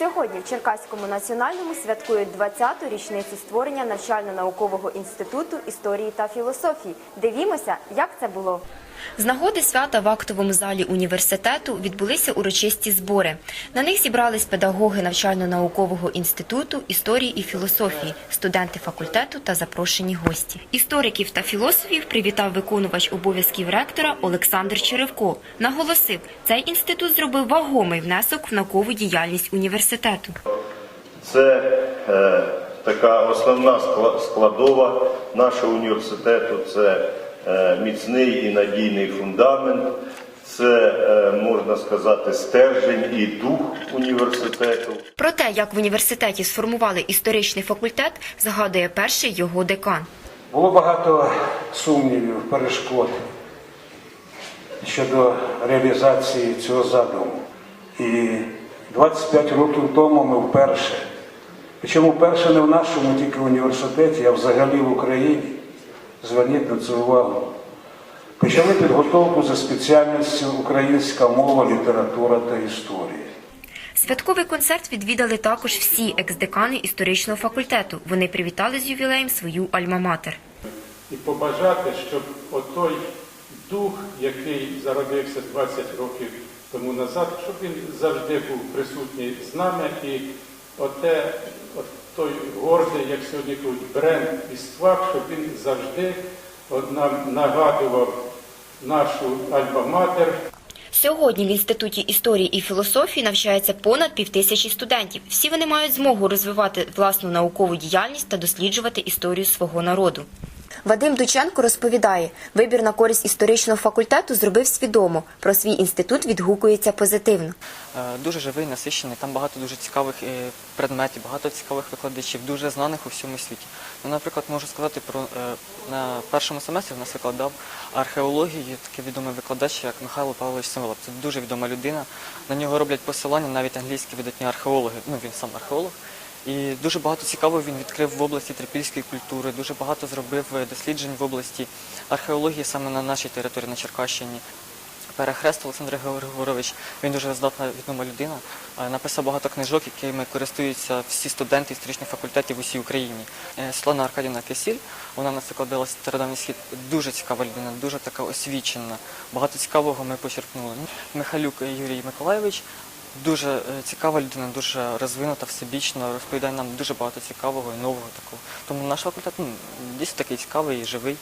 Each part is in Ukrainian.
Сьогодні в Черкаському національному святкують 20-ту річницю створення навчально-наукового інституту історії та філософії. Дивімося, як це було. З нагоди свята в актовому залі університету відбулися урочисті збори. На них зібрались педагоги навчально-наукового інституту історії і філософії, студенти факультету та запрошені гості. Істориків та філософів привітав виконувач обов'язків ректора Олександр Черевко. Наголосив, цей інститут зробив вагомий внесок в наукову діяльність університету. Це е, така основна скла- складова нашого університету. Це міцний і надійний фундамент, це е, можна сказати стержень і дух університету. Про те, як в університеті сформували історичний факультет, згадує перший його декан. Було багато сумнівів, перешкод щодо реалізації цього задуму. І 25 років тому ми вперше, причому вперше не в нашому тільки університеті, а взагалі в Україні, зверніть на це увагу, почали підготовку за спеціальністю українська мова, література та історія. Святковий концерт відвідали також всі екс-декани історичного факультету. Вони привітали з ювілеєм свою альма-матер. і побажати, щоб отой дух, який зародився 20 років тому назад, щоб він завжди був присутній з нами, і оте, от той гордий, як сьогодні кажуть, бренд і ствак, щоб він завжди нам нагадував нашу альма-матер, Сьогодні в інституті історії і філософії навчається понад півтисячі студентів. Всі вони мають змогу розвивати власну наукову діяльність та досліджувати історію свого народу. Вадим Дученко розповідає, вибір на користь історичного факультету зробив свідомо. Про свій інститут відгукується позитивно. Е, Дуже живий, насичений, там багато дуже цікавих е, предметів, багато цікавих викладачів, дуже знаних у всьому світі. Ну, наприклад, можу сказати про е, на першому семестрі в нас викладав археологію такий відомий викладач, як Михайло Павлович Симолов. Це дуже відома людина. На нього роблять посилання навіть англійські видатні археологи. Ну він сам археолог. І дуже багато цікавого він відкрив в області трипільської культури, дуже багато зробив е, досліджень в області археології саме на нашій території, на Черкащині. Перехрест Олександр Григорович, він дуже здатна відома людина. Е, Написав багато книжок, якими користуються всі студенти історичних факультетів в усій Україні. Е, Світлана Аркадівна Кисіль, вона нас викладала стародавній схід. Дуже цікава людина, дуже така освічена. Багато цікавого ми почерпнули. Михайлюк Юрій Миколайович. Дуже е, цікава людина, дуже розвинута, всебічно, розповідає нам дуже багато цікавого і нового такого. Тому наш факультет ну, дійсно такий цікавий і живий.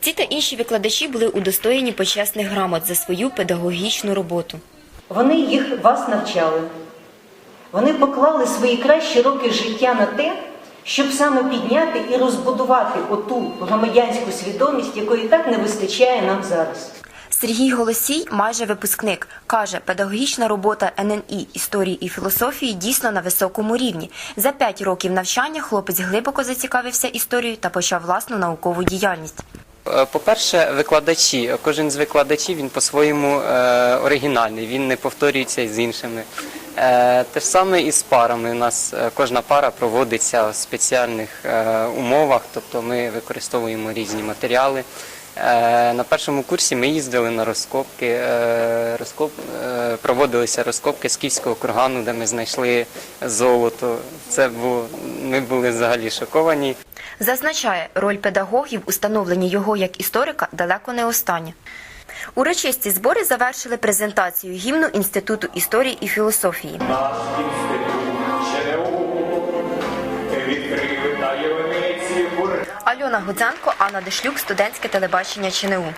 Ці та інші викладачі були удостоєні почесних грамот за свою педагогічну роботу. Вони їх вас навчали. Вони поклали свої кращі роки життя на те, щоб саме підняти і розбудувати оту громадянську свідомість, якої так не вистачає нам зараз. Сергій Голосій, майже випускник, каже, педагогічна робота ННІ історії і філософії дійсно на високому рівні. За п'ять років навчання хлопець глибоко зацікавився історією та почав власну наукову діяльність. Е, По-перше, викладачі. Кожен з викладачів він по-своєму е, оригінальний, він не повторюється з іншими. Е, те ж саме і з парами. У нас кожна пара проводиться в спеціальних умовах, тобто ми використовуємо різні матеріали. Е, на першому курсі ми їздили на розкопки, е, розкоп, е, проводилися розкопки скіфського кургану, де ми знайшли золото. Це було, ми були взагалі шоковані. Зазначає, роль педагогів у становленні його як історика далеко не остання. Урочисті збори завершили презентацію гімну Інституту історії і філософії. Альона Гудзенко, Анна Дешлюк, студентське телебачення ЧНУ.